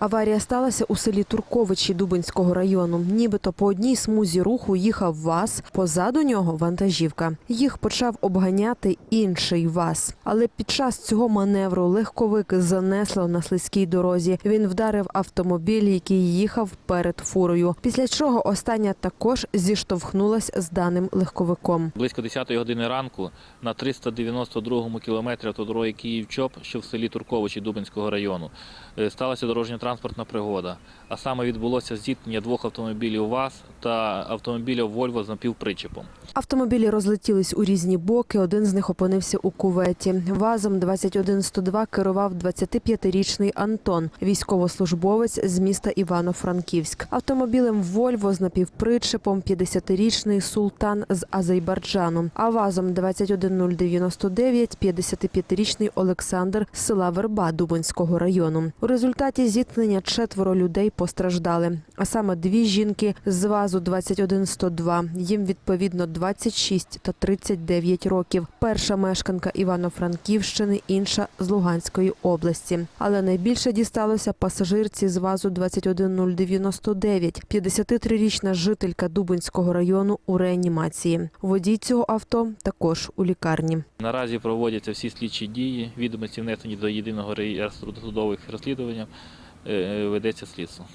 Аварія сталася у селі Турковичі Дубинського району. Нібито по одній смузі руху їхав ВАЗ, позаду нього вантажівка. Їх почав обганяти інший ВАЗ. Але під час цього маневру легковик занесло на слизькій дорозі. Він вдарив автомобіль, який їхав перед фурою. Після чого остання також зіштовхнулась з даним легковиком. Близько 10 години ранку на 392 кілометрі автодороги Київ-Чоп, що в селі Турковичі Дубинського району, е, сталася дорожньо-транспортна пригода. А саме відбулося зіткнення двох автомобілів ВАЗ та автомобіля Вольво з напівпричепом. Автомобілі розлетілись у різні боки. Один з них опинився у куветі. Вазом 21102 керував 25-річний Антон, військовослужбовець з міста Івано-Франківськ. Автомобілем Вольво з напівпричепом 50-річний султан з Азербайджану. А вазом 21099 55-річний Олександр з села Верба Дубинського району. У результаті зіткнення четверо людей постраждали, а саме дві жінки з вазу 21102. Їм відповідно 26 та 39 років. Перша мешканка Івано-Франківщини, інша з Луганської області. Але найбільше дісталося пасажирці з вазу 21099, 53-річна жителька Дубинського району у реанімації. Водій цього авто також у лікарні. Наразі проводяться всі слідчі дії, відомості внесені до єдиного реєстру досудових розслідувань, ведеться слідство.